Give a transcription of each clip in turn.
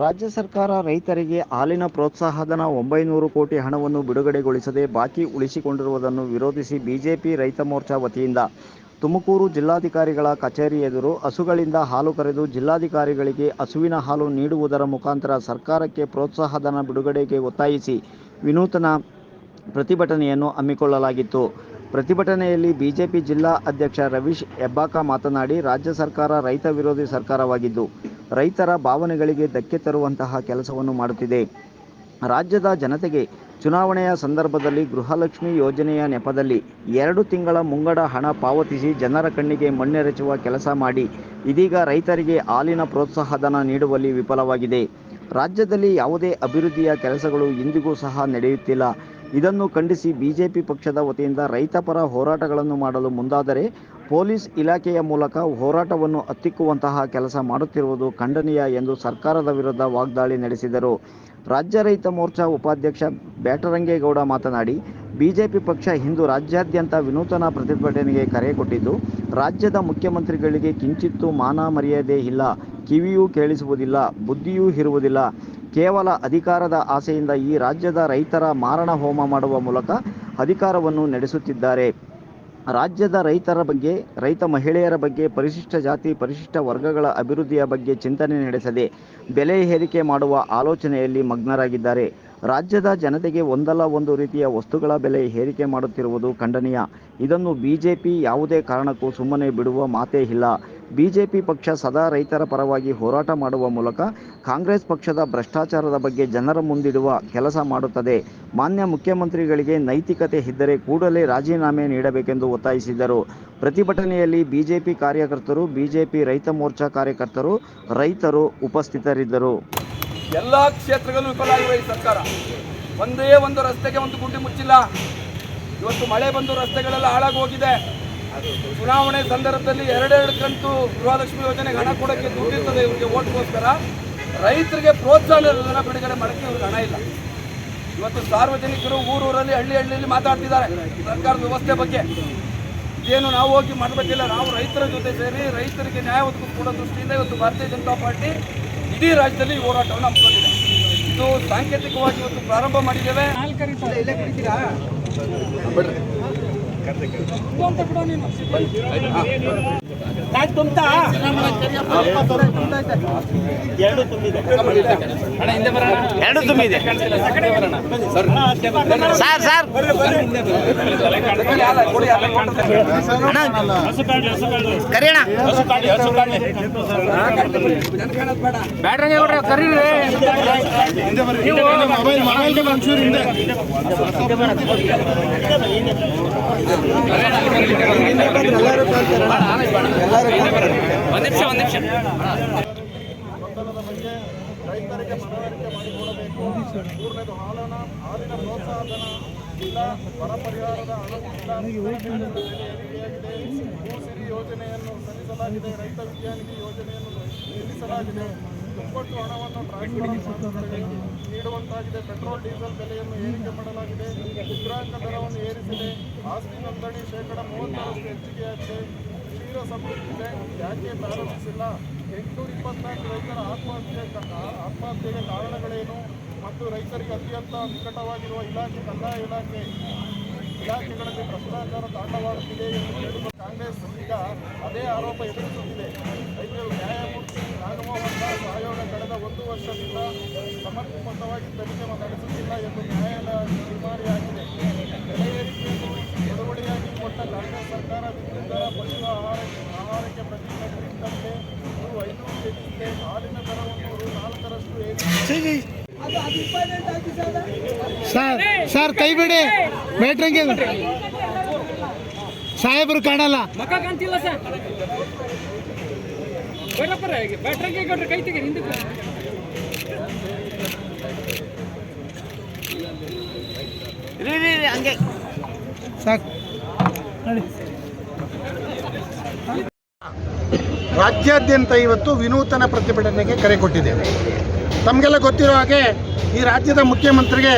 ರಾಜ್ಯ ಸರ್ಕಾರ ರೈತರಿಗೆ ಹಾಲಿನ ಪ್ರೋತ್ಸಾಹಧನ ಒಂಬೈನೂರು ಕೋಟಿ ಹಣವನ್ನು ಬಿಡುಗಡೆಗೊಳಿಸದೆ ಬಾಕಿ ಉಳಿಸಿಕೊಂಡಿರುವುದನ್ನು ವಿರೋಧಿಸಿ ಬಿಜೆಪಿ ರೈತ ಮೋರ್ಚಾ ವತಿಯಿಂದ ತುಮಕೂರು ಜಿಲ್ಲಾಧಿಕಾರಿಗಳ ಕಚೇರಿ ಎದುರು ಹಸುಗಳಿಂದ ಹಾಲು ಕರೆದು ಜಿಲ್ಲಾಧಿಕಾರಿಗಳಿಗೆ ಹಸುವಿನ ಹಾಲು ನೀಡುವುದರ ಮುಖಾಂತರ ಸರ್ಕಾರಕ್ಕೆ ಪ್ರೋತ್ಸಾಹಧನ ಬಿಡುಗಡೆಗೆ ಒತ್ತಾಯಿಸಿ ವಿನೂತನ ಪ್ರತಿಭಟನೆಯನ್ನು ಹಮ್ಮಿಕೊಳ್ಳಲಾಗಿತ್ತು. ಪ್ರತಿಭಟನೆಯಲ್ಲಿ ಬಿಜೆಪಿ ಜಿಲ್ಲಾ ಅಧ್ಯಕ್ಷ ರವೀಶ್ ಹೆಬ್ಬಾಕ ಮಾತನಾಡಿ, ರಾಜ್ಯ ಸರ್ಕಾರ ರೈತ ವಿರೋಧಿ ಸರ್ಕಾರವಾಗಿದ್ದು ರೈತರ ಭಾವನೆಗಳಿಗೆ ಧಕ್ಕೆ ತರುವಂತಹ ಕೆಲಸವನ್ನು ಮಾಡುತ್ತಿದೆ. ರಾಜ್ಯದ ಜನತೆಗೆ ಚುನಾವಣೆಯ ಸಂದರ್ಭದಲ್ಲಿ ಗೃಹಲಕ್ಷ್ಮಿ ಯೋಜನೆಯ ನೆಪದಲ್ಲಿ ಎರಡು ತಿಂಗಳ ಮುಂಗಡ ಹಣ ಪಾವತಿಸಿ ಜನರ ಕಣ್ಣಿಗೆ ಮಣ್ಣೆರಚುವ ಕೆಲಸ ಮಾಡಿ, ಇದೀಗ ರೈತರಿಗೆ ಹಾಲಿನ ಪ್ರೋತ್ಸಾಹಧನ ನೀಡುವಲ್ಲಿ ವಿಫಲವಾಗಿದೆ. ರಾಜ್ಯದಲ್ಲಿ ಯಾವುದೇ ಅಭಿವೃದ್ಧಿಯ ಕೆಲಸಗಳು ಇಂದಿಗೂ ಸಹ ನಡೆಯುತ್ತಿಲ್ಲ. ಇದನ್ನು ಖಂಡಿಸಿ ಬಿಜೆಪಿ ಪಕ್ಷದ ವತಿಯಿಂದ ರೈತಪರ ಹೋರಾಟಗಳನ್ನು ಮಾಡಲು ಮುಂದಾದರೆ ಪೊಲೀಸ್ ಇಲಾಖೆಯ ಮೂಲಕ ಹೋರಾಟವನ್ನು ಹತ್ತಿಕ್ಕುವಂತಹ ಕೆಲಸ ಮಾಡುತ್ತಿರುವುದು ಖಂಡನೀಯ ಎಂದು ಸರ್ಕಾರದ ವಿರುದ್ಧ ವಾಗ್ದಾಳಿ ನಡೆಸಿದರು. ರಾಜ್ಯ ರೈತ ಮೋರ್ಚಾ ಉಪಾಧ್ಯಕ್ಷ ಬ್ಯಾಟರಂಗೇಗೌಡ ಮಾತನಾಡಿ, ಬಿಜೆಪಿ ಪಕ್ಷ ಇಂದು ರಾಜ್ಯಾದ್ಯಂತ ವಿನೂತನ ಪ್ರತಿಭಟನೆಗೆ ಕರೆ ಕೊಟ್ಟಿದ್ದು, ರಾಜ್ಯದ ಮುಖ್ಯಮಂತ್ರಿಗಳಿಗೆ ಕಿಂಚಿತ್ತೂ ಮಾನ ಮರ್ಯಾದೆ ಇಲ್ಲ, ಕಿವಿಯೂ ಕೇಳಿಸುವುದಿಲ್ಲ, ಬುದ್ಧಿಯೂ ಇರುವುದಿಲ್ಲ. ಕೇವಲ ಅಧಿಕಾರದ ಆಸೆಯಿಂದ ಈ ರಾಜ್ಯದ ರೈತರ ಮಾರಣ ಹೋಮ ಮಾಡುವ ಮೂಲಕ ಅಧಿಕಾರವನ್ನು ನಡೆಸುತ್ತಿದ್ದಾರೆ. ರಾಜ್ಯದ ರೈತರ ಬಗ್ಗೆ, ರೈತ ಮಹಿಳೆಯರ ಬಗ್ಗೆ, ಪರಿಶಿಷ್ಟ ಜಾತಿ, ಪರಿಶಿಷ್ಟ ವರ್ಗಗಳ ಅಭಿವೃದ್ಧಿಯ ಬಗ್ಗೆ ಚಿಂತನೆ ನಡೆಸದೆ ಬೆಲೆ ಹೇರಿಕೆ ಮಾಡುವ ಆಲೋಚನೆಯಲ್ಲಿ ಮಗ್ನರಾಗಿದ್ದಾರೆ. ರಾಜ್ಯದ ಜನತೆಗೆ ಒಂದಲ್ಲ ಒಂದು ರೀತಿಯ ವಸ್ತುಗಳ ಬೆಲೆ ಹೇರಿಕೆ ಮಾಡುತ್ತಿರುವುದು ಖಂಡನೀಯ. ಇದನ್ನು ಬಿಜೆಪಿ ಯಾವುದೇ ಕಾರಣಕ್ಕೂ ಸುಮ್ಮನೆ ಬಿಡುವ ಮಾತೇ ಇಲ್ಲ. ಬಿಜೆಪಿ ಪಕ್ಷ ಸದಾ ರೈತರ ಪರವಾಗಿ ಹೋರಾಟ ಮಾಡುವ ಮೂಲಕ ಕಾಂಗ್ರೆಸ್ ಪಕ್ಷದ ಭ್ರಷ್ಟಾಚಾರದ ಬಗ್ಗೆ ಜನರ ಮುಂದಿಡುವ ಕೆಲಸ ಮಾಡುತ್ತದೆ. ಮಾನ್ಯ ಮುಖ್ಯಮಂತ್ರಿಗಳಿಗೆ ನೈತಿಕತೆ ಇದ್ದರೆ ಕೂಡಲೇ ರಾಜೀನಾಮೆ ನೀಡಬೇಕೆಂದು ಒತ್ತಾಯಿಸಿದರು. ಪ್ರತಿಭಟನೆಯಲ್ಲಿ ಬಿಜೆಪಿ ಕಾರ್ಯಕರ್ತರು, ಬಿಜೆಪಿ ರೈತ ಮೋರ್ಚಾ ಕಾರ್ಯಕರ್ತರು, ರೈತರು ಉಪಸ್ಥಿತರಿದ್ದರು. ಎಲ್ಲ ಕ್ಷೇತ್ರಗಳಲ್ಲೂ ವಿಫಲ ಈ ಸರ್ಕಾರ. ಒಂದೇ ಒಂದು ರಸ್ತೆಗೆ ಒಂದು ಗುಂಡಿ ಮುಚ್ಚಿಲ್ಲ. ಇವತ್ತು ಮಳೆ ಬಂದು ರಸ್ತೆಗಳೆಲ್ಲ ಹಾಳಾಗಿ ಹೋಗಿದೆ ಚುನಾವಣೆ ಸಂದರ್ಭದಲ್ಲಿ ಎರಡೆರಡು ಕಂತು ಗೃಹಲಕ್ಷ್ಮಿ ಯೋಜನೆಗೆ ಹಣ ಕೊಡೋಕ್ಕೆ ದುಡ್ಡಿರ್ತದೆ ಇವರಿಗೆ ಓಟ್ಗೋಸ್ಕರ ರೈತರಿಗೆ ಪ್ರೋತ್ಸಾಹ ಪ್ರೋತ್ಸಾಹನ ಬಿಡುಗಡೆ ಮಾಡೋಕ್ಕೆ ಇವ್ರಿಗೆ ಹಣ ಇಲ್ಲ. ಇವತ್ತು ಸಾರ್ವಜನಿಕರು ಊರೂರಲ್ಲಿ ಹಳ್ಳಿ ಹಳ್ಳಿಯಲ್ಲಿ ಮಾತಾಡ್ತಿದ್ದಾರೆ ಸರ್ಕಾರದ ವ್ಯವಸ್ಥೆ ಬಗ್ಗೆ. ಇದೇನು ನಾವು ಹೋಗಿ ಮಾಡಬೇಕಿಲ್ಲ ನಾವು ರೈತರ ಜೊತೆ ಸೇರಿ ರೈತರಿಗೆ ನ್ಯಾಯ ಒದಗಿಸ್ಕೊಡೋ ದೃಷ್ಟಿಯಿಂದ ಇವತ್ತು ಭಾರತೀಯ ಜನತಾ ಪಾರ್ಟಿ ಇಡೀ ರಾಜ್ಯದಲ್ಲಿ ಹೋರಾಟವನ್ನು ಹಮ್ಮಿಕೊಂಡಿದೆ. ಇದು ಸಾಂಕೇತಿಕವಾಗಿ ಇವತ್ತು ಪ್ರಾರಂಭ ಮಾಡಿದ್ದೇವೆ. ಕಂತೆ ಬಿಡೋ ನೀನು. ಎರಡು ತುಂಬಿದೆ. ಸರ್ ಸರ್ ಕರಿಯಣ ಬ್ಯಾಟ್ರಂಗೆ ಎಲ್ಲರೂ ಕರೀರಿ. ಒಂದ್ ನಿಮಿಷ ಒಂದ್ ನಿಮಿಷ ರೈತರಿಗೆ ಮನವರಿಕೆ ಮಾಡಿಕೊಡಬೇಕು ಮೂರನೇದು ಹಾಲನ ಹಾಲಿನ ಪ್ರೋತ್ಸಾಹಧನ ಇಲ್ಲ ಬರ ಪರಿಹಾರದ ಏರಿಕೆಯಾಗಿದೆ ಭೂಸಿರಿ ಯೋಜನೆಯನ್ನು ಸಲ್ಲಿಸಲಾಗಿದೆ ರೈತ ವಿದ್ಯಾನಿಧಿ ಯೋಜನೆಯನ್ನು ನಿಲ್ಲಿಸಲಾಗಿದೆ ದುಪ್ಪಟ್ಟು ಹಣವನ್ನು ಟ್ರಾನ್ಸ್ಫರ್ ನೀಡುವಂತಾಗಿದೆ ಪೆಟ್ರೋಲ್ ಡೀಸೆಲ್ ಬೆಲೆಯನ್ನು ಏರಿಕೆ ಮಾಡಲಾಗಿದೆ ಮುದ್ರಾಂಕ ದರವನ್ನು ಏರಿಸಿದೆ ಆಸ್ತಿ ನೋಂದಣಿ ಶೇಕಡ ಮೂವತ್ತರಷ್ಟು ಹೆಚ್ಚಿಗೆಯಾಗಿದೆ ಸಮೃದ್ಧಿ ಇದೆ ಯಾಕೆ ಪ್ರಾರಂಭಿಸಿಲ್ಲ? ಎಂಟುನೂರ ಇಪ್ಪತ್ನಾಲ್ಕು ರೈತರ ಆತ್ಮಹತ್ಯೆ ಆತ್ಮಹತ್ಯೆಗೆ ಕಾರಣಗಳೇನು? ಮತ್ತು ರೈತರಿಗೆ ಅತ್ಯಂತ ನಿಕಟವಾಗಿರುವ ಇಲಾಖೆ, ಕಂದಾಯ ಇಲಾಖೆ ಇಲಾಖೆಗಳಲ್ಲಿ ಭ್ರಷ್ಟಾಚಾರ ತಾಂಡವಾಡುತ್ತಿದೆ ಎಂದು ಹೇಳುವ ಕಾಂಗ್ರೆಸ್ ಈಗ ಅದೇ ಆರೋಪ ಎದುರಿಸುತ್ತಿದೆ. ರೈತರು ನ್ಯಾಯಮೂರ್ತಿ ನಾಗಮೋಹನ್ ದಾಸ್ ಆಯೋಗ ಕಳೆದ ಒಂದು ವರ್ಷದಿಂದ ಸಮರ್ಪಕವಾಗಿ ತನಿಖೆ ನಡೆಸುತ್ತಿಲ್ಲ ಎಂದು ನ್ಯಾಯಾಲಯ ತೀರ್ಮಾನಿಯಾಗಿದೆ. ಬೆಲೆ ಏರಿಕೆಯನ್ನು ಕೊಟ್ಟ ಕಾಂಗ್ರೆಸ್ ಸರ್ಕಾರ ವಿರುದ್ಧ ಪಶು ಆಹಾರ ಆಹಾರಕ್ಕೆ ಪ್ರತಿ ಕ್ವಿಂಟಲ್ಗೆ ರು ಐನೂರು ಹೆಚ್ಚಿದೆ ಹಾಲಿನ ದರವನ್ನು ರು ನಾಲ್ಕರಷ್ಟು ಸರ್ ಸರ್ ಕೈ ಬಿಡಿ. ಬೇಟ್ರಂಗೆ ಸಾಹೇಬರು ಕಾಣಲ್ಲ. ಮಕ್ಕ ಕಾಣ್ತಿಲ್ಲ ಸರ್. ಬೇಡಪ್ಪರ ಕೊಟ್ರೆ ಕೈ ತೆಗೀರಿ ಹಿಂದಕ್ಕೆ. ಹಂಗೆ. ಸಾಕು. ನೋಡಿ. ರಾಜ್ಯಾದ್ಯಂತ ಇವತ್ತು ವಿನೂತನ ಪ್ರತಿಭಟನೆಗೆ ಕರೆ ಕೊಟ್ಟಿದ್ದೇವೆ. ತಮಗೆಲ್ಲ ಗೊತ್ತಿರೋ ಹಾಗೆ ಈ ರಾಜ್ಯದ ಮುಖ್ಯಮಂತ್ರಿಗೆ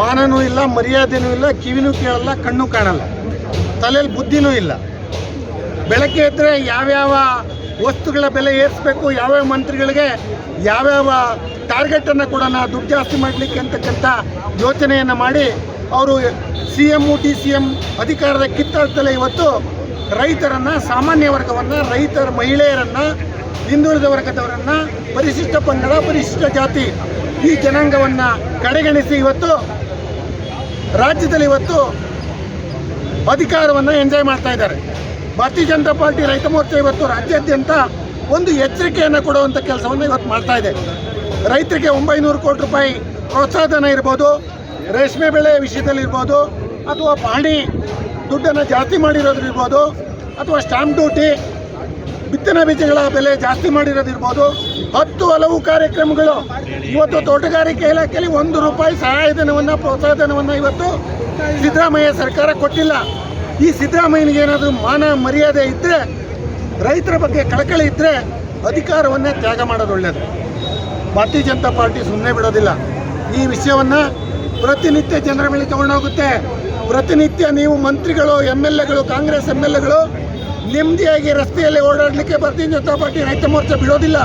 ಮಾನನೂ ಇಲ್ಲ, ಮರ್ಯಾದೆನೂ ಇಲ್ಲ, ಕಿವಿನೂ ಕೇಳಲ್ಲ, ಕಣ್ಣು ಕಾಣಲ್ಲ. ತಲೆಯಲ್ಲಿ ಬುದ್ಧಿನೂ ಇಲ್ಲ. ಬೆಳಗ್ಗೆ ಎದ್ದರೆ ಯಾವ್ಯಾವ ವಸ್ತುಗಳ ಬೆಲೆ ಏರಿಸಬೇಕು, ಯಾವ್ಯಾವ ಮಂತ್ರಿಗಳಿಗೆ ಯಾವ್ಯಾವ ಟಾರ್ಗೆಟನ್ನು ಕೊಡೋಣ, ದುಡ್ಡು ಜಾಸ್ತಿ ಮಾಡಲಿಕ್ಕೆ ಅಂತಕ್ಕಂಥ ಯೋಚನೆಯನ್ನು ಮಾಡಿ, ಅವರು C M D C M ಅಧಿಕಾರದ ಕಿತ್ತಾಡ್ತಲೇ ಇವತ್ತು ರೈತರನ್ನು, ಸಾಮಾನ್ಯ ವರ್ಗವನ್ನು, ರೈತರ ಮಹಿಳೆಯರನ್ನು, ಹಿಂದುಳಿದ ವರ್ಗದವರನ್ನು, ಪರಿಶಿಷ್ಟ ಪಂಗಡ, ಪರಿಶಿಷ್ಟ ಜಾತಿ ಈ ಜನಾಂಗವನ್ನು ಕಡೆಗಣಿಸಿ ಇವತ್ತು ರಾಜ್ಯದಲ್ಲಿ ಇವತ್ತು ಅಧಿಕಾರವನ್ನು ಎಂಜಾಯ್ ಮಾಡ್ತಾ ಇದ್ದಾರೆ. ಭಾರತೀಯ ಜನತಾ ಪಾರ್ಟಿ ರೈತ ಮೋರ್ಚಾ ಇವತ್ತು ರಾಜ್ಯಾದ್ಯಂತ ಒಂದು ಎಚ್ಚರಿಕೆಯನ್ನು ಕೊಡುವಂಥ ಕೆಲಸವನ್ನು ಇವತ್ತು ಮಾಡ್ತಾ ಇದೆ. ರೈತರಿಗೆ ಒಂಬೈನೂರು ಕೋಟಿ ರೂಪಾಯಿ ಪ್ರೋತ್ಸಾಹಧನ ಇರ್ಬೋದು, ರೇಷ್ಮೆ ಬೆಳೆ ವಿಷಯದಲ್ಲಿ ಇರ್ಬೋದು, ಅಥವಾ ಪಾಣಿ ದುಡ್ಡನ್ನು ಜಾಸ್ತಿ ಮಾಡಿರೋದಿರ್ಬೋದು ಅಥವಾ ಸ್ಟಾಂಪ್ ಡ್ಯೂಟಿ, ಬಿತ್ತನೆ ಬೀಜಗಳ ಬೆಲೆ ಜಾಸ್ತಿ ಮಾಡಿರೋದಿರ್ಬೋದು. ಹತ್ತು ಹಲವು ಕಾರ್ಯಕ್ರಮಗಳು. ಇವತ್ತು ತೋಟಗಾರಿಕೆ ಇಲಾಖೆಯಲ್ಲಿ ಒಂದು ರೂಪಾಯಿ ಸಹಾಯಧನವನ್ನು, ಪ್ರೋತ್ಸಾಹಧನವನ್ನು ಇವತ್ತು ಸಿದ್ದರಾಮಯ್ಯ ಸರ್ಕಾರ ಕೊಟ್ಟಿಲ್ಲ. ಈ ಸಿದ್ದರಾಮಯ್ಯನಿಗೆ ಏನಾದರೂ ಮಾನ ಮರ್ಯಾದೆ ಇದ್ದರೆ ರೈತರ ಬಗ್ಗೆ ಕಳಕಳಿ ಇದ್ದರೆ ಅಧಿಕಾರವನ್ನೇ ತ್ಯಾಗ ಮಾಡೋದು ಒಳ್ಳೆಯದು ಭಾರತೀಯ ಜನತಾ ಪಾರ್ಟಿ ಸುಮ್ಮನೆ ಬಿಡೋದಿಲ್ಲ. ಈ ವಿಷಯವನ್ನು ಪ್ರತಿನಿತ್ಯ ಜನರ ಮೇಲೆ ತಗೊಂಡೋಗುತ್ತೆ. ಪ್ರತಿನಿತ್ಯ ನೀವು ಮಂತ್ರಿಗಳು ಎಂ ಎಲ್ ಎಗಳು, ಕಾಂಗ್ರೆಸ್ ಎಂ ಎಲ್ ಎಗಳು, ನೆಮ್ಮದಿಯಾಗಿ ರಸ್ತೆಯಲ್ಲಿ ಓಡಾಡಲಿಕ್ಕೆ ಭಾರತೀಯ ಜನತಾ ಪಾರ್ಟಿ ರೈತ ಮೋರ್ಚಾ ಬಿಡೋದಿಲ್ಲ.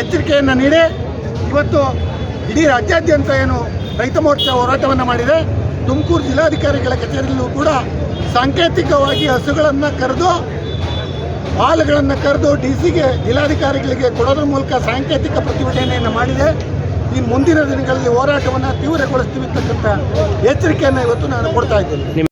ಎಚ್ಚರಿಕೆಯನ್ನು ನೀಡಿ. ಇವತ್ತು ಇಡೀ ರಾಜ್ಯಾದ್ಯಂತ ಏನು ರೈತ ಮೋರ್ಚಾ ಹೋರಾಟವನ್ನು ಮಾಡಿದೆ. ತುಮಕೂರು ಜಿಲ್ಲಾಧಿಕಾರಿಗಳ ಕಚೇರಿಯಲ್ಲೂ ಕೂಡ ಸಾಂಕೇತಿಕವಾಗಿ ಹಸುಗಳನ್ನು ಕರೆದು, ಹಾಲುಗಳನ್ನು ಕರೆದು ಡಿ ಸಿಗೆ ಜಿಲ್ಲಾಧಿಕಾರಿಗಳಿಗೆ ಕೊಡೋದ್ರ ಮೂಲಕ ಸಾಂಕೇತಿಕ ಪ್ರತಿಭಟನೆಯನ್ನು ಮಾಡಿದೆ. ಈ ಮುಂದಿನ ದಿನಗಳಲ್ಲಿ ಹೋರಾಟವನ್ನು ತೀವ್ರಗೊಳಿಸ್ತೀವಿ ಅಂತಕ್ಕಂಥ ಎಚ್ಚರಿಕೆಯನ್ನು ಇವತ್ತು ನಾನು ಕೊಡ್ತಾ ಇದ್ದೇನೆ.